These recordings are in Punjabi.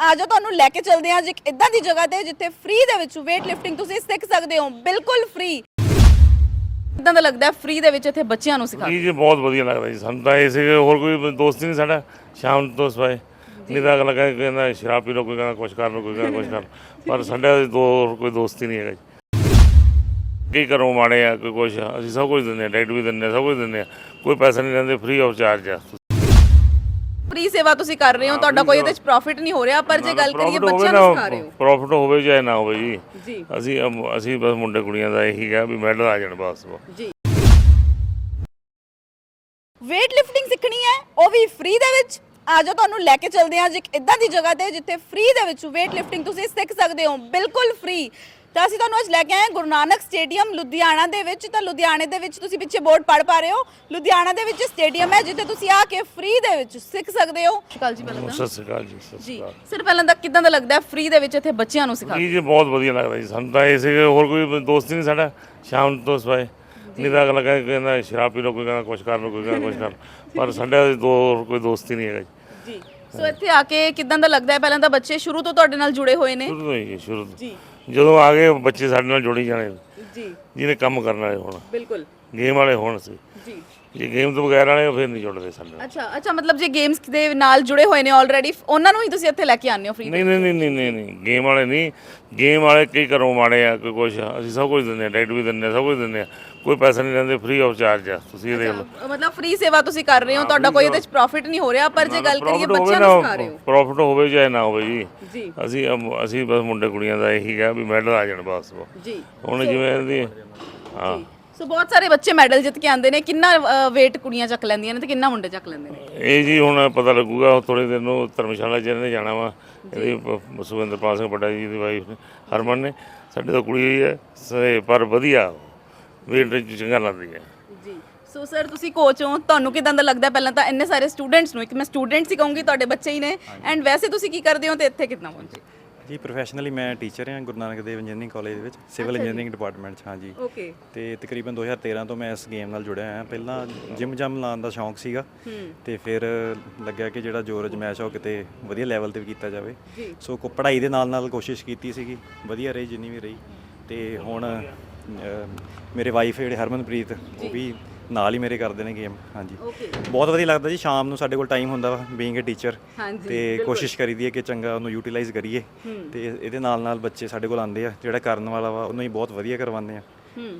ਆ ਜਾਓ ਤੁਹਾਨੂੰ ਲੈ ਕੇ ਚੱਲਦੇ ਹਾਂ ਅੱਜ ਇੱਕ ਇਦਾਂ ਦੀ ਜਗ੍ਹਾ ਤੇ ਜਿੱਥੇ ਫ੍ਰੀ ਦੇ ਵਿੱਚ weight lifting ਤੁਸੀਂ ਸਿੱਖ ਸਕਦੇ ਹੋ ਬਿਲਕੁਲ ਫ੍ਰੀ ਇਦਾਂ ਦਾ ਲੱਗਦਾ ਫ੍ਰੀ ਦੇ ਵਿੱਚ ਇੱਥੇ ਬੱਚਿਆਂ ਨੂੰ ਸਿਖਾ ਜੀ ਜੀ ਬਹੁਤ ਵਧੀਆ ਲੱਗਦਾ ਜੀ ਸਾਨੂੰ ਤਾਂ ਇਹ ਸੀ ਕਿ ਹੋਰ ਕੋਈ ਦੋਸਤ ਹੀ ਨਹੀਂ ਸਾਡਾ ਸ਼ਾਮ ਤੋਂ ਸਵਾਏ ਨਹੀਂ ਤਾਂ ਅਗਲਾ ਕਹਿੰਦਾ ਕਹਿੰਦਾ ਸ਼ਰਾਬ ਪੀ ਲਓ ਕੋਈ ਕਹਿੰਦਾ ਕੁਛ ਕਰ ਲਓ ਕੋਈ ਕਹਿੰਦਾ ਕੁਛ ਕਰ ਲਓ। ਪਰ ਸਾਡਾ ਦੋ ਹੋਰ ਕੋਈ ਦੋਸਤ ਹੀ ਨਹੀਂ ਹੈਗਾ ਜੀ। ਕੀ ਕਰੋ ਮਾੜੇ ਆ ਕੋਈ ਕੁਛ ਆ, ਅਸੀਂ ਸਭ ਕੁਝ ਦਿੰਦੇ ਆ ਡਾਈਟ ਵੀ ਦਿੰਦੇ ਆ ਸਭ ਕੁਝ ਦਿੰਦੇ ਆ। ਕੋਈ ਪੈਸਾ ਨਹੀਂ ਲੈਂਦੇ ਫ੍ਰੀ ਆਫ ਚਾਰਜ ਆ। ਫ੍ਰੀ ਸੇਵਾ ਤੁਸੀਂ ਕਰ ਰਹੇ ਹੋ ਤੁਹਾਡਾ ਕੋਈ ਇਹਦੇ ਵਿੱਚ ਪ੍ਰੋਫਿਟ ਨਹੀਂ ਹੋ ਰਿਹਾ ਪਰ ਜੇ ਗੱਲ ਕਰੀਏ ਬੱਚਿਆਂ ਨਾ, ਸਿਖਾ ਰਹੇ ਹੋ। profit ਹੋਵੇ ਚਾਹੇ ਨਾ ਹੋਵੇ ਜੀ। ਜੀ। ਅਸੀਂ ਅਸੀਂ ਬਸ ਮੁੰਡੇ ਕੁੜੀਆਂ ਦਾ ਇਹੀ ਹੈ ਵੀ ਮੈਡਲ ਆ ਜਾਣ ਬਸ ਜੀ। weight lifting ਸਿੱਖਣੀ ਹੈ ਉਹ ਵੀ ਫ੍ਰੀ ਦੇ ਵਿੱਚ। ਆ ਜਾਓ ਤੁਹਾਨੂੰ ਲੈ ਕੇ ਚੱਲਦੇ ਹਾਂ ਅੱਜ ਇੱਕ ਇਦਾਂ ਦੀ ਜਗ੍ਹਾ ਤੇ ਜਿੱਥੇ ਫ੍ਰੀ ਦੇ ਵਿੱਚ weight lifting ਤੁਸੀਂ ਸਿੱਖ ਸਕਦੇ ਹੋ। ਬਿਲਕੁਲ ਫ੍ਰੀ ਤਾਂ ਅਸੀਂ ਤੁਹਾਨੂੰ ਅੱਜ ਲੈ ਕੇ ਆਏ ਹਾਂ ਗੁਰੂ ਨਾਨਕ ਸਟੇਡੀਅਮ ਲੁਧਿਆਣਾ ਦੇ ਵਿੱਚ। ਤਾਂ ਲੁਧਿਆਣੇ ਦੇ ਵਿੱਚ ਤੁਸੀਂ ਪਿੱਛੇ ਬੋਰਡ ਪੜ ਪਾ ਰਹੇ ਹੋ। ਲੁਧਿਆਣਾ ਦੇ ਵਿੱਚ ਸਟੇਡੀਅਮ ਹੈ ਜਿੱਥੇ ਤੁਸੀਂ ਆ ਕੇ ਫ੍ਰੀ ਦੇ ਵਿੱਚ ਸਿੱਖ ਸਕਦੇ ਹੋ। ਸ਼ਿਕਾਲ ਜੀ ਪਹਿਲਾਂ ਸਤਿ ਸ਼੍ਰੀ ਅਕਾਲ ਜੀ ਸਤਿ ਸ਼੍ਰੀ ਜੀ। ਅਕਾਲ। ਸਰ ਪਹਿਲਾਂ ਤਾਂ ਕਿਦਾਂ ਦਾ ਲੱਗਦਾ ਹੈ ਫ੍ਰੀ ਦੇ ਵਿੱਚ ਇੱਥੇ ਬੱਚਿਆਂ ਨੂੰ ਸਿਖਾ ਜੀ ਜੀ ਬਹੁਤ ਵਧੀਆ ਲੱਗਦਾ ਜੀ ਸਾਨੂੰ ਤਾਂ। ਇਹ ਸੀ ਕਿ ਹੋਰ ਕੋਈ ਦੋਸਤ ਹੀ ਨਹੀਂ ਸਾਡਾ। ਸ਼ਾਮ ਤੋਂ ਸਵਾਏ ਨਹੀਂ ਤਾਂ ਅਗਲਾ ਕਹਿੰਦਾ ਕਹਿੰਦਾ ਸ਼ਰਾਬ ਪੀ ਲਓ ਕੋਈ ਕਹਿੰਦਾ ਕੁਛ ਕਰ ਲਓ ਕੋਈ ਕਹਿੰਦਾ ਕੁਛ ਕਰ ਲਓ। ਪਰ ਸਾਡਾ ਦੋ ਹੋਰ ਕੋਈ ਦੋਸਤ ਹੀ ਨਹੀਂ ਹੈਗਾ ਜੀ। ਜੀ। ਸੋ ਇੱਥੇ ਆ ਕੇ ਕਿਦਾਂ ਦਾ ਲੱਗਦਾ ਹੈ? ਪਹਿਲਾਂ ਤਾਂ ਬੱਚੇ ਸ਼ੁਰੂ ਤੋਂ ਤੁਹਾਡੇ ਨਾਲ ਜੁੜੇ ਹੋਏ ਨੇ। ਸ਼ੁਰੂ ਤੋਂ ਹੀ ਜੀ, ਸ਼ੁਰੂ ਤੋਂ। ਜੀ। ਜਦੋਂ ਆ ਗਏ ਬੱਚੇ ਸਾਡੇ ਨਾਲ ਜੁੜੀ ਜਾਣੇ। ਜੀ। ਜਿਹਨੇ ਕੰਮ ਕਰਨ ਵਾਲੇ ਹੋਣ। ਬਿਲਕੁਲ। ਗੇਮ ਵਾਲੇ ਹੋਣ ਸੀ। ਜੀ। ਜੇ ਗੇਮ ਤੋਂ ਬਗੈਰ ਵਾਲੇ ਫਿਰ ਨਹੀਂ ਜੁੜਦੇ ਸਾਡੇ ਨਾਲ। ਅੱਛਾ ਅੱਛਾ ਮਤਲਬ ਜੇ ਗੇਮਸ ਦੇ ਨਾਲ ਜੁੜੇ ਹੋਏ ਨੇ ਆਲਰੇਡੀ ਉਹਨਾਂ ਨੂੰ ਹੀ ਤੁਸੀਂ ਇੱਥੇ ਲੈ ਕੇ ਆਉਂਦੇ ਹੋ ਫ੍ਰੀ ਨਹੀਂ ਨਹੀਂ ਨਹੀਂ ਨਹੀਂ ਨਹੀਂ ਨਹੀਂ। ਗੇਮ ਵਾਲੇ ਨਹੀਂ। ਗੇਮ ਵਾਲੇ ਕੀ ਕਰੋ ਮਾੜੇ ਆ ਕੋਈ ਕੁਛ ਅਸੀਂ ਸਭ ਕੁਝ ਦਿੰਦੇ ਆ ਡਾਈਟ ਵੀ ਦਿੰਦੇ ਆ ਸਭ ਕੁਝ ਦਿੰਦੇ ਆ ਕੋਈ ਪੈਸਾ ਨਹੀਂ ਲੈਂਦੇ ਫ੍ਰੀ ਆਫ ਚਾਰਜ ਆ। ਤੁਸੀਂ ਇਹ ਦੇਖ ਲਓ। ਮਤਲਬ ਫ੍ਰੀ ਸੇਵਾ ਤੁਸੀਂ ਕਰ ਰਹੇ ਹੋ ਤੁਹਾਡਾ ਕੋਈ ਇਹਦੇ ਵਿੱਚ ਪ੍ਰੋਫਿਟ ਨਹੀਂ ਹੋ ਰਿਹਾ ਪਰ ਜੇ ਗੱਲ ਕਰੀਏ ਬੱਚਿਆਂ ਨੂੰ ਨਾ, ਸਿਖਾ ਰਹੇ ਹੋ। Profit ਹੋਵੇ ਚਾਹੇ ਨਾ ਹੋਵੇ ਜੀ। ਜੀ। ਅਸੀਂ ਅਸੀਂ ਬਸ ਮੁੰਡੇ ਕੁੜੀਆਂ ਦਾ ਇਹੀ ਹੈ ਵੀ ਮੈਡਲ ਆ ਜਾਣ ਬਸ ਜੀ। ਹੁਣ ਜਿਵੇਂ ਇਹਦੀ ਹਾਂ। ਸੋ ਬਹੁਤ ਸਾਰੇ ਬੱਚੇ ਮੈਡਲ ਜਿੱਤ ਕੇ ਆਉਂਦੇ ਨੇ। ਕਿੰਨਾ weight ਕੁੜੀਆਂ ਚੱਕ ਲੈਂਦੀਆਂ ਨੇ ਤੇ ਕਿੰਨਾ ਮੁੰਡੇ ਚੱਕ ਲੈਂਦੇ ਨੇ? ਇਹ ਜੀ ਹੁਣ ਪਤਾ ਲੱਗੂਗਾ ਥੋੜੇ ਦਿਨ ਨੂੰ ਧਰਮਸ਼ਾਲਾ ਚ ਇਹਨੇ ਜਾਣਾ ਵਾ। ਇਹਦੀ ਸੁਖਵਿੰਦਰਪਾਲ ਸਿੰਘ ਵੱਡਾ ਜੀ ਦੀ ਵਾਈਫ ਨੇ ਹਰਮਨ ਨੇ। ਸਾਡੇ ਤਾਂ ਕੁੜੀ ਹੈ ਪਰ ਵਧੀਆ। ਵੇਟ ਚ ਚੰਗਾ ਲੱਗਦੀ ਹੈ। ਜੀ। ਸੋ ਸਰ ਤੁਸੀਂ ਕੋਚ ਹੋ ਤੁਹਾਨੂੰ ਕਿਦਾਂ ਦਾ ਲੱਗਦਾ? ਪਹਿਲਾਂ ਤਾਂ ਇੰਨੇ ਸਾਰੇ ਸਟੂਡੈਂਟਸ ਨੂੰ? ਇੱਕ ਮੈਂ ਸਟੂਡੈਂਟਸ ਹੀ ਕਹੂੰਗੀ ਤੁਹਾਡੇ ਬੱਚੇ ਹੀ ਨੇ। ਐਂਡ ਵੈਸੇ ਤੁਸੀਂ ਕੀ ਕਰਦੇ ਹੋ ਤੇ ਇੱਥੇ ਕਿੰਨਾ ਪਹੁੰਚੇ? ਜੀ ਪ੍ਰੋਫੈਸ਼ਨਲੀ ਮੈਂ ਟੀਚਰ ਹਾਂ ਗੁਰੂ ਨਾਨਕ ਦੇਵ ਇੰਜੀਨੀਅਰਿੰਗ ਕਾਲਜ ਦੇ ਵਿੱਚ ਸਿਵਲ ਇੰਜੀਨੀਅਰਿੰਗ ਡਿਪਾਰਟਮੈਂਟ 'ਚ ਹਾਂ ਜੀ ਓਕੇ ਤੇ ਤਕਰੀਬਨ 2013 ਤੋਂ ਮੈਂ ਇਸ ਗੇਮ ਨਾਲ ਜੁੜਿਆ ਹਾਂ। ਪਹਿਲਾਂ ਜਿਮ ਜਮ ਲਾਉਣ ਦਾ ਸ਼ੌਂਕ ਸੀਗਾ। ਤੇ ਫਿਰ ਲੱਗਿਆ ਕਿ ਜਿਹੜਾ ਜੋਰ ਅਜਮੈਸ਼ ਆ ਉਹ ਕਿਤੇ ਵਧੀਆ ਲੈਵਲ ਤੇ ਵੀ ਕੀਤਾ ਜਾਵੇ। ਸੋ ਕੋ ਪੜ੍ਹਾਈ ਦੇ ਨਾਲ ਨਾਲ ਕੋਸ਼ਿਸ਼ ਕੀਤੀ ਸੀਗੀ। ਵਧੀਆ ਰਹੀ ਜਿੰਨੀ ਵੀ ਰਹੀ। ਤੇ ਹੁਣ ਮੇਰੇ ਵਾਈਫ ਜਿਹੜੇ ਹਰਮਨਪ੍ਰੀਤ ਉਹ ਵੀ ਨਾਲ ਹੀ ਮੇਰੇ ਕਰਦੇ ਨੇ ਗੇਮ ਹਾਂਜੀ। ਬਹੁਤ ਵਧੀਆ ਲੱਗਦਾ ਜੀ ਸ਼ਾਮ ਨੂੰ ਸਾਡੇ ਕੋਲ ਟਾਈਮ ਹੁੰਦਾ ਵਾ ਬੀਇੰਗ ਅ ਟੀਚਰ ਤੇ ਕੋਸ਼ਿਸ਼ ਕਰੀਦੀ ਹੈ ਕਿ ਚੰਗਾ ਉਹਨੂੰ ਯੂਟਿਲਾਈਜ਼ ਕਰੀਏ। ਤੇ ਇਹਦੇ ਨਾਲ ਨਾਲ ਬੱਚੇ ਸਾਡੇ ਕੋਲ ਆਉਂਦੇ ਆ ਜਿਹੜਾ ਕਰਨ ਵਾਲਾ ਵਾ ਉਹਨੂੰ ਹੀ ਬਹੁਤ ਵਧੀਆ ਕਰਵਾਉਂਦੇ ਆ।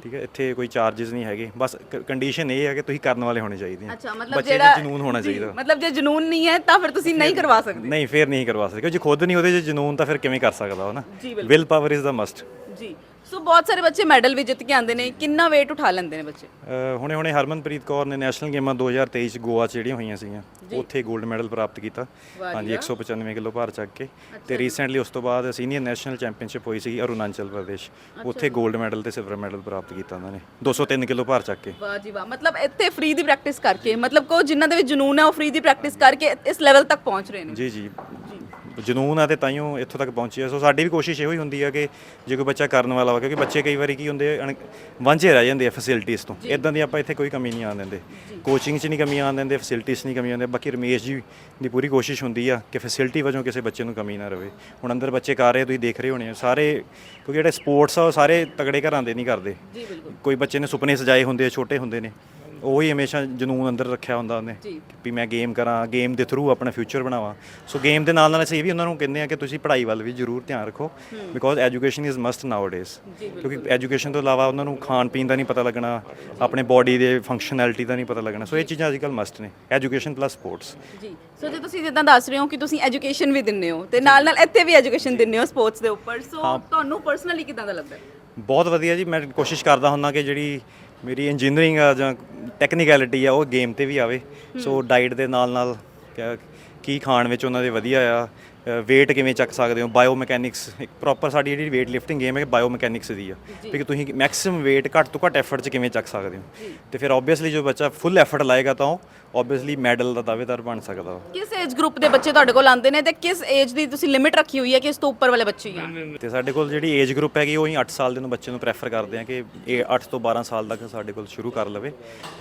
ਠੀਕ ਹੈ ਇੱਥੇ ਕੋਈ ਚਾਰजेस ਨਹੀਂ ਹੈਗੇ। ਬਸ ਕੰਡੀਸ਼ਨ ਇਹ ਹੈ ਕਿ ਤੁਸੀਂ ਕਰਨ ਵਾਲੇ ਹੋਣੇ ਚਾਹੀਦੇ ਆ। ਅੱਛਾ ਮਤਲਬ ਜਿਹੜਾ ਜਨੂਨ ਹੋਣਾ ਜੀ, ਚਾਹੀਦਾ। ਮਤਲਬ ਜੇ ਜਨੂਨ ਨਹੀਂ ਹੈ ਤਾਂ ਫਿਰ ਤੁਸੀਂ ਨਹੀਂ ਕਰਵਾ ਸਕਦੇ। ਨਹੀਂ ਫੇਰ ਨਹੀਂ ਕਰਵਾ ਸਕਦੇ ਕਿਉਂਕਿ ਜੇ ਖੁਦ ਨਹੀਂ ਉਹਦੇ 'ਚ ਜਨੂਨ ਤਾਂ ਫਿਰ ਕਿਵੇਂ ਕਰ ਸਕਦਾ ਉਹ ਨਾ? ਜੀ। Will power is the must ਜੀ। ਸੋ ਬਹੁਤ ਸਾਰੇ ਬੱਚੇ ਮੈਡਲ ਵੀ ਜਿੱਤ ਕੇ ਆਉਂਦੇ ਨੇ। ਕਿੰਨਾ weight ਉਠਾ ਲੈਂਦੇ ਨੇ ਬੱਚੇ? ਹੁਣੇ ਹੁਣੇ ਹਰਮਨਪ੍ਰੀਤ ਕੌਰ ਨੇ ਨੈਸ਼ਨਲ ਗੇਮਾਂ 2023 ਚ ਗੋਆ ਚ ਜਿਹੜੀਆਂ ਹੋਈਆਂ ਸੀਗੀਆਂ ਉੱਥੇ 골ਡ ਮੈਡਲ ਪ੍ਰਾਪਤ ਕੀਤਾ। ਹਾਂਜੀ 195 ਕਿਲੋ ਭਾਰ ਚੱਕ ਕੇ। ਤੇ ਰੀਸੈਂਟਲੀ ਉਸ ਤੋਂ ਬਾਅਦ ਸੀਨੀਅਰ ਨੈਸ਼ਨਲ ਚੈਂਪੀਅਨਸ਼ਿਪ ਹੋਈ ਸੀ ਅਰੁਣਾਚਲ ਪ੍ਰਦੇਸ਼। ਉੱਥੇ 골ਡ ਮੈਡਲ ਤੇ ਸਿਲਵਰ ਮੈਡਲ ਪ੍ਰਾਪਤ ਕੀਤਾ ਉਹਨਾਂ ਨੇ। 203 ਕਿਲੋ ਭਾਰ ਚੱਕ ਕੇ। ਵਾਹ ਜੀ ਵਾਹ। ਮਤਲਬ ਇੱਥੇ ਫ੍ਰੀ ਦੀ ਪ੍ਰੈਕਟਿਸ ਕਰਕੇ ਮਤਲਬ ਕੋ ਜਿਨ੍ਹਾਂ ਦੇ ਵਿੱਚ ਜਨੂਨ ਹੈ ਉਹ ਫ੍ਰੀ ਦੀ ਪ੍ਰੈਕਟਿਸ ਕਰਕੇ ਇਸ ਲੈਵਲ ਤੱਕ ਪਹੁੰਚ ਰਹੇ ਨੇ। ਜੀ ਜੀ। ਜਨੂਨ ਆ ਤੇ ਤਾਈਓ ਇੱਥੋਂ ਤੱਕ ਪਹੁੰਚੇ ਆ। ਸੋ ਸਾਡੀ ਵੀ ਕੋਸ਼ਿਸ਼ ਇਹੋ ਹੀ ਹੁੰਦੀ ਆ ਕਿ ਜੇ ਕੋਈ ਬੱਚਾ ਕਰਨ ਵਾਲਾ ਵਾ ਕਿਉਂਕਿ ਬੱਚੇ ਕਈ ਵਾਰੀ ਕੀ ਹੁੰਦੇ ਆ, ਅਣ- ਵਾਂਝੇ ਰਹਿ ਜਾਂਦੇ ਆ ਫੈਸਿਲਿਟੀਆਂ ਤੋਂ। ਇਦਾਂ ਦੀ ਆਪਾਂ ਇੱਥੇ ਕੋਈ ਕਮੀ ਨਹੀਂ ਆਉਣ ਦਿੰਦੇ। ਕੋਚਿੰਗ 'ਚ ਨਹੀਂ ਕਮੀ ਆਉਣ ਦਿੰਦੇ ਫੈਸਿਲਿਟੀਆਂ 'ਚ ਨਹੀਂ ਕਮੀ ਆਉਂਦੇ। ਬਾਕੀ ਰਮੇਸ਼ ਜੀ ਦੀ ਪੂਰੀ ਕੋਸ਼ਿਸ਼ ਹੁੰਦੀ ਆ ਕਿ ਫੈਸਿਲਿਟੀ ਵਜੋਂ ਕਿਸੇ ਬੱਚੇ ਨੂੰ ਕਮੀ ਨਾ ਰਵੇ। ਹੁਣ ਅੰਦਰ ਬੱਚੇ ਕਰ ਰਹੇ ਤੁਸੀਂ ਦੇਖ ਰਹੇ ਹੋਣੇ ਆ। ਸਾਰੇ ਕਿਉਂਕਿ ਜਿਹੜੇ ਸਪੋਰਟਸ ਆ ਉਹ ਸਾਰੇ ਤਗੜੇ ਘਰਾਂ ਦੇ ਨਹੀਂ ਕਰਦੇ। ਕੋਈ ਬੱਚੇ ਨੇ ਸੁਪਨੇ ਸਜਾਏ ਹੁੰਦੇ ਆ ਛੋਟੇ ਹੁੰਦੇ ਨੇ। ਉਹੀ ਹਮੇਸ਼ਾ ਜਨੂਨ ਅੰਦਰ ਰੱਖਿਆ ਹੁੰਦਾ ਉਹਨੇ ਜੀ। ਵੀ ਮੈਂ ਗੇਮ ਕਰਾਂ ਗੇਮ ਦੇ ਥਰੂ ਆਪਣਾ ਫਿਊਚਰ ਬਣਾਵਾਂ। ਸੋ ਗੇਮ ਦੇ ਨਾਲ ਨਾਲ ਅਸੀਂ ਇਹ ਵੀ ਉਹਨਾਂ ਨੂੰ ਕਹਿੰਦੇ ਆ ਕਿ ਤੁਸੀਂ ਪੜ੍ਹਾਈ ਵੱਲ ਵੀ ਜ਼ਰੂਰ ਧਿਆਨ ਰੱਖੋ because education is must nowadays ਕਿਉਂਕਿ ਐਜੂਕੇਸ਼ਨ ਤੋਂ ਇਲਾਵਾ ਉਹਨਾਂ ਨੂੰ ਖਾਣ ਪੀਣ ਦਾ ਨਹੀਂ ਪਤਾ ਲੱਗਣਾ ਆਪਣੇ ਬਾਡੀ ਦੇ ਫੰਕਸ਼ਨੈਲਿਟੀ ਦਾ ਨਹੀਂ ਪਤਾ ਲੱਗਣਾ। ਸੋ ਇਹ ਚੀਜ਼ਾਂ ਅੱਜਕੱਲ ਮਸਟ ਨੇ ਐਜੂਕੇਸ਼ਨ ਪਲੱਸ ਸਪੋਰਟਸ ਜੀ ਸੋ ਜੇ ਤੁਸੀਂ ਜਿੱਦਾਂ ਦੱਸ ਰਹੇ ਹੋ ਕਿ ਤੁਸੀਂ ਐਜੂਕੇਸ਼ਨ ਵੀ ਦਿੰਦੇ ਹੋ ਤੇ ਨਾਲ ਨਾਲ ਇੱਥੇ ਵੀ ਐਜੂਕੇਸ਼ਨ ਦਿੰਦੇ ਹੋ ਸਪੋਰਟਸ ਦੇ ਉੱਪਰ ਸੋ ਤੁਹਾਨੂੰ ਪਰਸਨਲੀ ਕਿਦਾਂ ਦਾ ਲੱਗਦਾ? ਹੈ ਬਹੁਤ ਵਧੀਆ ਜੀ ਮੈਂ ਕੋਸ਼ਿਸ਼ ਕਰਦਾ ਹੁੰਦਾ ਕਿ ਜਿਹੜੀ ਮੇਰੀ ਇੰਜੀਨੀਅਰਿੰਗ ਆ ਜਾਂ ਟੈਕਨੀਕੈਲਿਟੀ ਆ ਉਹ ਗੇਮ ਤੇ ਵੀ ਆਵੇ। ਸੋ ਡਾਈਟ ਦੇ ਨਾਲ ਨਾਲ ਕਿਆ- ਕੀ ਖਾਣ ਵਿੱਚ ਉਹਨਾਂ ਦੇ ਵਧੀਆ ਆ। Weight ਕਿਵੇਂ ਚੱਕ ਸਕਦੇ ਹੋ? ਬਾਇਓ ਮਕੈਨਿਕਸ ਇੱਕ ਪ੍ਰੋਪਰ ਸਾਡੀ ਜਿਹੜੀ weight lifting ਗੇਮ ਹੈ ਬਾਇਓ ਮਕੈਨਿਕਸ ਦੀ ਆ। ਵੀ ਤੁਸੀਂ ਮੈਕਸਿਮਮ weight ਘੱਟ ਤੋਂ ਘੱਟ ਐਫਰਟ 'ਚ ਕਿਵੇਂ ਚੱਕ ਸਕਦੇ ਹੋ? ਤੇ ਫਿਰ ਆਬਵੀਅਸਲੀ ਜੋ ਬੱਚਾ ਫੁੱਲ ਐਫਰਟ ਲਾਏਗਾ ਤਾਂ ਉਹ ਆਬਵੀਅਸਲੀ ਮੈਡਲ ਦਾ ਦਾਅਵੇਦਾਰ ਬਣ ਸਕਦਾ ਕਿਸ ਏਜ ਗਰੁੱਪ ਦੇ ਬੱਚੇ ਤੁਹਾਡੇ ਕੋਲ ਆਉਂਦੇ ਨੇ ਤੇ ਕਿਸ ਏਜ ਦੀ ਤੁਸੀਂ ਲਿਮਿਟ ਰੱਖੀ ਹੋਈ ਹੈ ਕਿ ਇਸ ਤੋਂ ਉੱਪਰ ਵਾਲੇ ਬੱਚੇ ਹੀ ਆਉਣ ਤੇ ਸਾਡੇ ਕੋਲ ਜਿਹੜੀ ਏਜ ਗਰੁੱਪ ਹੈਗੀ ਉਹ ਹੀ 8 ਸਾਲ ਦੇ ਨੂੰ ਬੱਚੇ ਨੂੰ ਪ੍ਰੈਫਰ ਕਰਦੇ ਆ ਕਿ ਇਹ 8 ਤੋਂ 12 ਸਾਲ ਤੱਕ ਸਾਡੇ ਕੋਲ ਸ਼ੁਰੂ ਕਰ ਲਵੇ।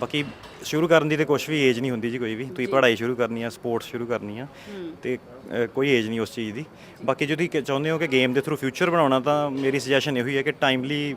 ਬਾਕੀ ਸ਼ੁਰੂ ਕਰਨ ਦੀ ਤੇ ਕੁਝ ਵੀ ਏਜ ਨਹੀਂ ਹੁੰਦੀ ਜੀ ਕੋਈ ਵੀ। ਤੁਸੀਂ ਪੜ੍ਹਾਈ ਸ਼ੁਰੂ ਕਰਨੀ ਆ ਸਪੋਰਟਸ ਸ਼ੁਰੂ ਕਰਨੀ ਆ ਤੇ ਕੋਈ ਏਜ ਨਹੀਂ ਉਸ ਚੀਜ਼ ਦੀ। ਬਾਕੀ ਜੇ ਤੁਸੀਂ ਚਾਹੁੰਦੇ ਹੋ ਕਿ ਗੇਮ ਦੇ ਥਰੂ ਫਿਊਚਰ ਬਣਾਉਣਾ, ਤਾਂ ਮੇਰੀ ਸੁਜੈਸ਼ਨ ਇਹੋ ਹੀ ਹੈ ਕਿ ਟਾਈਮਲੀ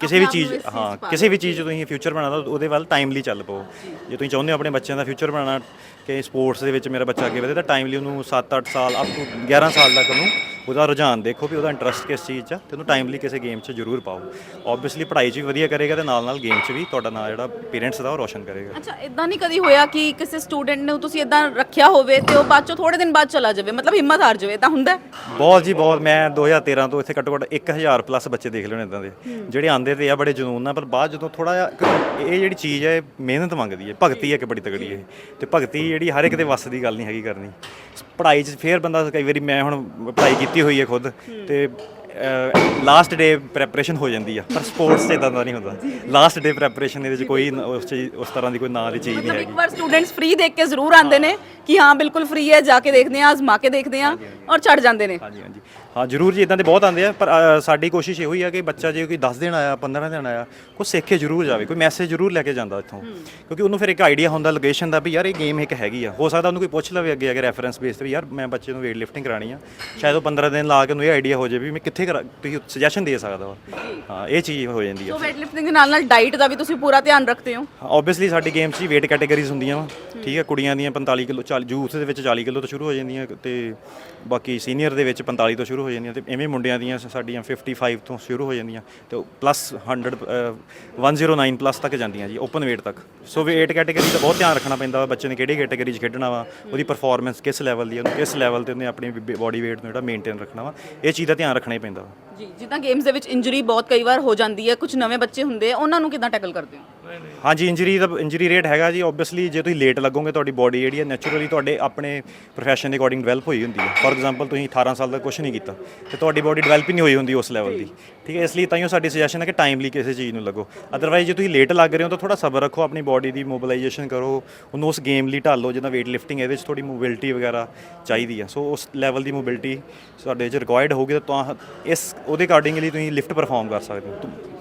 ਕਿਸੇ ਵੀ ਚੀਜ਼ ਹਾਂ ਕਿਸੇ ਵੀ ਚੀਜ਼ ਤੁਸੀਂ ਫਿਊਚਰ ਬਣਾਉਣਾ ਉਹਦੇ ਵੱਲ ਟਾਈਮਲੀ ਚੱਲ ਪਾਓ। ਜੇ ਤੁਸੀਂ ਚਾਹੁੰਦੇ ਹੋ ਆਪਣੇ ਬੱਚਿਆਂ ਦਾ ਫਿਊਚਰ ਬਣਾਉਣਾ ਕਿ ਸਪੋਰਟਸ ਦੇ ਵਿੱਚ ਮੇਰਾ ਬੱਚਾ ਅੱਗੇ ਵਧੇ ਤਾਂ ਟਾਈਮਲੀ ਉਹਨੂੰ 7-8 ਸਾਲ ਅਪ ਟੂ 11 ਸਾਲ ਤੱਕ ਉਹਨੂੰ ਉਹਦਾ ਰੁਝਾਨ ਦੇਖੋ ਵੀ ਉਹਦਾ ਇੰਟਰਸਟ ਕਿਸ ਚੀਜ਼ 'ਚ ਆ ਤੇ ਉਹਨੂੰ ਟਾਈਮਲੀ ਕਿਸੇ ਗੇਮ 'ਚ ਜ਼ਰੂਰ ਪਾਓ। ਆਬਵੀਅਸਲੀ ਪੜ੍ਹਾਈ 'ਚ ਵੀ ਵਧੀਆ ਕਰੇਗਾ ਤੇ ਨਾਲ ਨਾਲ ਗੇਮ 'ਚ ਵੀ ਤੁਹਾਡਾ ਨਾਂ ਜਿਹੜਾ ਪੇਰੈਂਟਸ ਦਾ ਉਹ ਰੋਸ਼ਨ ਕਰੇਗਾ। ਅੱਛਾ ਇਦਾਂ ਨਹੀਂ ਕਦੀ ਹੋਇਆ ਕਿ ਕਿਸੇ ਸਟੂਡੈਂਟ ਨੂੰ ਤੁਸੀਂ ਇਦਾਂ ਰੱਖਿਆ ਹੋਵੇ ਤੇ ਉਹ ਬਾਅਦ ਚੋਂ ਥੋੜੇ ਦਿਨ ਬਾਅਦ ਚਲਾ ਜਾਵੇ? ਮਤਲਬ ਹਿੰਮਤ ਹਾਰ ਜਾਵੇ ਤਾਂ ਹੁੰਦਾ? ਬਹੁਤ ਜੀ ਬਹੁਤ। ਮੈਂ 2013 ਤੋਂ ਇੱਥੇ ਘੱਟੋ ਘੱਟ 1000 ਪਲੱਸ ਬੱਚੇ ਦੇਖ ਲਏ ਨੇ ਇਦਾਂ ਦੇ। ਜਿਹੜੇ ਆਂਦੇ ਤੇ ਆ ਬੜੇ ਜਨੂਨ ਨਾਲ ਪਰ ਬਾਅਦ ਜਦੋਂ ਥੋੜਾ ਜਿਹਾ ਇਹ ਜਿਹੜੀ ਚੀਜ਼ ਹੈ ਇਹ ਮਿਹਨਤ ਮੰਗਦੀ ਹੈ ਭਗਤੀ ਹੈ ਕਿ ਬੜੀ ਤਗੜੀ ਹੈ ਤੇ ਭਗਤੀ ਜਿਹੜੀ ਹਰ ਇੱਕ ਦੇ ਵੱਸ ਦੀ ਗੱਲ ਨਹੀਂ ਹੈਗੀ ਕਰਨੀ। ਪੜ੍ਹਾਈ 'ਚ ਫੇਰ ਬੰਦਾ ਕਈ ਵਾਰੀ ਮੈਂ ਹੁਣ ਪੜ੍ਹਾਈ ਕੀਤੀ ਹੋਈ ਹੈ ਖੁਦ, ਤੇ ਲਾਸਟ ਡੇ ਪ੍ਰੈਪਰੇਸ਼ਨ ਹੋ ਜਾਂਦੀ ਆ ਪਰ ਸਪੋਰਟਸ 'ਚ ਇਦਾਂ ਦਾ ਨਹੀਂ ਹੁੰਦਾ। ਲਾਸਟ ਡੇ ਪ੍ਰੈਪਰੇਸ਼ਨ ਦੇ ਵਿੱਚ ਕੋਈ ਨ- ਉਸ ਚੀਜ਼ ਉਸ ਤਰ੍ਹਾਂ ਦੀ ਕੋਈ ਨਾਂ ਦੀ ਚੀਜ਼ ਨਹੀਂ ਮਤਲਬ ਇੱਕ ਹੈਗੀ। ਵਾਰ ਸਟੂਡੈਂਟਸ ਫ੍ਰੀ ਦੇਖ ਕੇ ਜ਼ਰੂਰ ਆਉਂਦੇ ਨੇ ਕਿ ਹਾਂ ਬਿਲਕੁਲ ਫ੍ਰੀ ਹੈ ਜਾ ਕੇ ਦੇਖਦੇ ਹਾਂ ਆਜ਼ਮਾ ਕੇ ਦੇਖਦੇ ਹਾਂ ਔਰ ਛੱਡ ਜਾਂਦੇ ਨੇ। ਹਾਂਜੀ ਹਾਂਜੀ। ਹਾਂ ਜ਼ਰੂਰ ਜੀ ਇਦਾਂ ਦੇ ਬਹੁਤ ਆਉਂਦੇ ਆ ਪਰ ਅ, ਸਾਡੀ ਕੋਸ਼ਿਸ਼ ਇਹੋ ਹੀ ਆ ਕਿ ਬੱਚਾ ਜੇ ਕੋਈ 10 ਦਿਨ ਆਇਆ 15 ਦਿਨ ਆਇਆ ਕੁਝ ਸਿੱਖ ਕੇ ਜ਼ਰੂਰ ਜਾਵੇ ਕੋਈ ਮੈਸੇਜ ਜ਼ਰੂਰ ਲੈ ਕੇ ਜਾਂਦਾ ਇੱਥੋਂ। ਕਿਉਂਕਿ ਉਹਨੂੰ ਫਿਰ ਇੱਕ ਆਈਡੀਆ ਹੁੰਦਾ ਲੋਕੇਸ਼ਨ ਦਾ ਵੀ ਯਾਰ ਇਹ ਗੇਮ ਇੱਕ ਹੈਗੀ ਆ। ਹੋ ਸਕਦਾ ਉਹਨੂੰ ਕੋਈ ਪੁੱਛ ਲਵੇ ਅੱਗੇ ਅਗਰ ਰੈਫਰੈਂਸ ਬੇਸ ਤੇ ਵੀ ਯਾਰ ਮੈਂ ਬੱਚੇ ਨੂੰ weight lifting ਕਰਾਣੀ ਆ। ਸ਼ਾਇਦ ਉਹ 15 ਦਿਨ ਲਾ ਕੇ ਉਹਨੂੰ ਇਹ ਆਈਡੀਆ ਹੋ ਜਾਵੇ ਵੀ ਮੈਂ ਕਿੱਥੇ ਕਰਾ ਤੁਸੀਂ ਸੁਜੈਸ਼ਨ ਦੇ ਸਕਦਾ ਵਾ। ਹਾਂ ਇਹ ਚੀਜ਼ ਹੋ ਜਾਂਦੀ ਆ। ਸੋ weight lifting ਦੇ ਨਾਲ ਨਾਲ ਡਾਈਟ ਦਾ ਵੀ ਤੁਸੀਂ ਪੂਰਾ ਧਿਆਨ ਰੱਖਦੇ ਹੋ। ਆਬਵੀਅਸਲੀ ਸਾਡੀ ਗੇਮ 'ਚ weight ਕੈਟਾਗਰੀਜ਼ ਹੁੰਦੀਆਂ ਵਾ। ਠੀਕ ਹੈ ਕੁੜੀਆਂ ਦੀਆਂ 45 ਕਿਲੋ 40 ਯੂਥ ਦੇ ਵਿੱਚ 40 ਕਿਲੋ ਤੋਂ ਸ਼ੁਰੂ ਹੋ ਜਾਂਦੀਆਂ ਤੇ ਬਾਕੀ ਸੀਨੀਅਰ ਦੇ ਵਿੱਚ 45 ਤੋਂ ਸ਼ੁਰੂ ਹੋ ਜਾਂਦੀਆਂ ਤੇ ਐਵੇਂ ਮੁੰਡਿਆਂ ਦੀਆਂ ਸਾਡੀਆਂ 55 ਤੋਂ ਸ਼ੁਰੂ ਹੋ ਜਾਂਦੀਆਂ ਤੇ ਪਲੱਸ 100 ਅ, 109 ਪਲੱਸ ਤੱਕ ਜਾਂਦੀਆਂ ਜੀ ਓਪਨ weight ਤੱਕ। ਸੋ weight ਕੈਟਾਗਰੀ ਦਾ ਬਹੁਤ ਧਿਆਨ ਰੱਖਣਾ ਪੈਂਦਾ ਵਾ ਬੱਚੇ ਨੇ ਕਿਹੜੀ ਕੈਟਾਗਰੀ 'ਚ ਖੇਡਣਾ ਵਾ ਉਹਦੀ ਪਰਫਾਰਮੈਂਸ ਕਿਸ ਲੈਵਲ ਦੀ ਹੈ ਉਹਨੂੰ ਕਿਸ ਲੈਵਲ ਤੇ ਉਹਨੇ ਆਪਣੀ ਬਾਡੀ weight ਨੂੰ ਜਿਹੜਾ ਮੇਨਟੇਨ ਰੱਖਣਾ ਵਾ ਇਹ ਚੀਜ਼ ਦਾ ਧਿਆਨ ਰੱਖਣਾ ਹੀ ਪੈਂਦਾ। ਵਾ। ਜੀ, ਜਿੱਦਾਂ ਗੇਮਸ ਦੇ ਵਿੱਚ ਇੰਜਰੀ ਬਹੁਤ ਕਈ ਵਾਰ ਹੋ ਜਾਂਦੀ ਹੈ ਕੁਝ ਨਵੇਂ ਬੱਚੇ ਹੁੰਦੇ ਆ, ਉਹਨਾਂ ਨੂੰ ਕਿਦਾਂ ਟੈਕਲ ਕਰਦੇ ਹੋ? ਹਾਂਜੀ ਇੰਜਰੀ ਦਾ ਇੰਜਰੀ ਰੇਟ ਹੈਗਾ ਜੀ ਆਬਵੀਅਸਲੀ ਜੇ ਤੁਸੀਂ ਲੇਟ ਲੱਗੋਗੇ ਤੁਹਾਡੀ ਬਾਡੀ ਜਿਹੜੀ ਹੈ ਨੈਚੁਰਲੀ ਤੁਹਾਡੇ ਆਪਣੇ ਪ੍ਰੋਫੈਸ਼ਨ ਦੇ ਅਕੋਰਡਿੰਗ ਡਿਵੈਲਪ ਹੋਈ ਹੁੰਦੀ ਹੈ ਫੋਰ ਐਗਜ਼ਾਮਪਲ ਤੁਸੀਂ 18 ਸਾਲ ਦਾ ਕੁਝ ਨਹੀਂ ਕੀਤਾ ਤੇ ਤੁਹਾਡੀ ਬਾਡੀ ਡਿਵੈਲਪ ਹੀ ਨਹੀਂ ਹੋਈ ਹੁੰਦੀ ਉਸ ਲੈਵਲ ਦੀ। ਠੀਕ ਹੈ, ਇਸ ਲਈ ਤਾਈਓ ਸਾਡੀ ਸੁਜੈਸ਼ਨ ਹੈ ਕਿ ਟਾਈਮਲੀ ਕਿਸੇ ਚੀਜ਼ ਨੂੰ ਲੱਗੋ। ਅਦਰਵਾਈਜ਼ ਜੇ ਤੁਸੀਂ ਲੇਟ ਲੱਗ ਰਹੇ ਹੋ ਤਾਂ ਥੋੜਾ ਸਬਰ ਰੱਖੋ, ਆਪਣੀ ਬਾਡੀ ਦੀ ਮੋਬਿਲਾਈਜੇਸ਼ਨ ਕਰੋ, ਉਹਨੂੰ ਉਸ ਗੇਮ ਲਈ ਢਾਲੋ ਜਿੱਦਾਂ weight lifting ਇਹਦੇ ਵਿੱਚ ਥੋੜੀ ਮੋਬਿਲਿਟੀ ਵਗੈਰਾ ਚਾਹੀਦੀ ਆ। ਸੋ ਉਸ ਲੈਵਲ ਦੀ ਮੋਬਿਲਿਟੀ ਸਾਡੇ 'ਚ ਰਿਕੁਆਇਰਡ ਹੋਊਗੀ ਤਾਂ ਤਾਂ ਇਸ ਉਹਦੇ ਅਕੋਰਡਿੰਗਲੀ ਤੁਸੀਂ ਲਿਫਟ ਪਰਫਾਰਮ ਕਰ ਸਕਦੇ ਹੋ।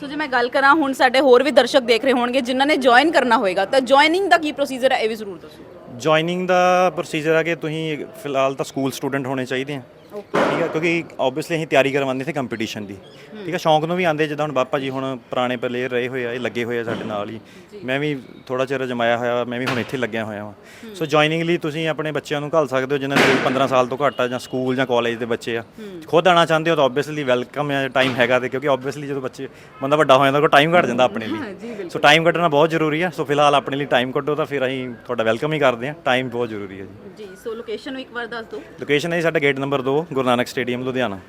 ਸੋ ਜੇ ਮੈਂ ਗੱਲ ਕਰਾਂ, ਹੁਣ ਸਾਡੇ ਹੋਰ ਵੀ ਦਰਸ਼ਕ ਦੇਖ ਰਹੇ ਹੋਣਗੇ, ਜਿਨ੍ਹਾਂ ਨੇ ਜੁਆਇਨ ਕਰਨਾ ਹੋਏਗਾ, ਤਾਂ ਜੁਆਇਨਿੰਗ ਦਾ ਕੀ ਪ੍ਰੋਸੀਜਰ ਹੈ, ਇਹ ਵੀ ਜ਼ਰੂਰ ਦੱਸੋ। ਜੁਆਇਨਿੰਗ ਦਾ ਪ੍ਰੋਸੀਜਰ ਹੈ ਕਿ ਤੁਸੀਂ ਫਿਲਹਾਲ ਤਾਂ ਸਕੂਲ ਸਟੂਡੈਂਟ ਹੋਣੇ ਚਾਹੀਦੇ ਆ। ਠੀਕ ਹੈ ਕਿਉਂਕਿ ਆਬਵੀਅਸਲੀ ਅਸੀਂ ਤਿਆਰੀ ਕਰਵਾਉਂਦੇ ਸੀ ਕੰਪੀਟੀਸ਼ਨ ਦੀ। ਠੀਕ ਹੈ ਸ਼ੌਂਕ ਨੂੰ ਵੀ ਆਂਦੇ ਜਿੱਦਾਂ ਹੁਣ ਬਾਪਾ ਜੀ ਹੁਣ ਪੁਰਾਣੇ ਪਲੇਅਰ ਰਹੇ ਹੋਏ ਆ ਇਹ ਲੱਗੇ ਹੋਏ ਆ ਸਾਡੇ ਨਾਲ ਹੀ। ਮੈਂ ਵੀ ਥੋੜਾ ਚਿਰ ਜਮਾਇਆ ਹੋਇਆ ਮੈਂ ਵੀ ਹੁਣ ਇੱਥੇ ਲੱਗਿਆ ਹੋਇਆ ਹਾਂ ਸੋ ਜੁਆਇਨਿੰਗ ਲਈ ਤੁਸੀਂ ਆਪਣੇ ਬੱਚਿਆਂ ਨੂੰ ਘੱਲ ਸਕਦੇ ਹੋ ਜਿਨ੍ਹਾਂ ਦੇ 15 ਸਾਲ ਤੋਂ ਘੱਟ ਆ ਜਾਂ ਸਕੂਲ ਜਾਂ ਕਾਲਜ ਦੇ ਬੱਚੇ ਆ। ਖੁਦ ਆਣਾ ਚਾਹੁੰਦੇ ਹੋ ਤਾਂ ਆਬਵੀਅਸਲੀ ਵੈਲਕਮ ਹੈ ਟਾਈਮ ਹੈਗਾ ਤੇ ਕਿਉਂਕਿ ਆਬਵੀਅਸਲੀ ਜਦੋਂ ਬੱਚੇ ਬੰਦਾ ਵੱਡਾ ਹੋ ਜਾਂਦਾ ਕੋ ਟਾਈਮ ਘੱਟ ਜਾਂਦਾ ਆਪਣੇ ਲਈ। ਸੋ ਟਾਈਮ ਕੱਢਣਾ ਬਹੁਤ ਜ਼ਰੂਰੀ ਆ। ਸੋ ਫਿਲਹਾਲ ਆਪਣੇ ਲਈ ਟਾਈਮ ਕੱਢੋ ਤਾਂ ਫਿਰ ਅਸੀਂ ਤੁਹਾਡਾ ਵੈਲਕਮ ਹੀ ਕਰਦੇ ਹਾਂ। ਟਾਈਮ ਬਹੁਤ ਜ਼ਰੂਰੀ ਹੈ ਜੀ। ਜੀ ਸੋ ਲੋਕੇਸ਼ਨ ਇੱਕ ਵਾਰ ਦੱਸ ਦਿਓ। ਲੋਕੇਸ਼ਨ ਹੈ ਸਾਡਾ gate number 2 Guru Nanak stadium Ludhiana.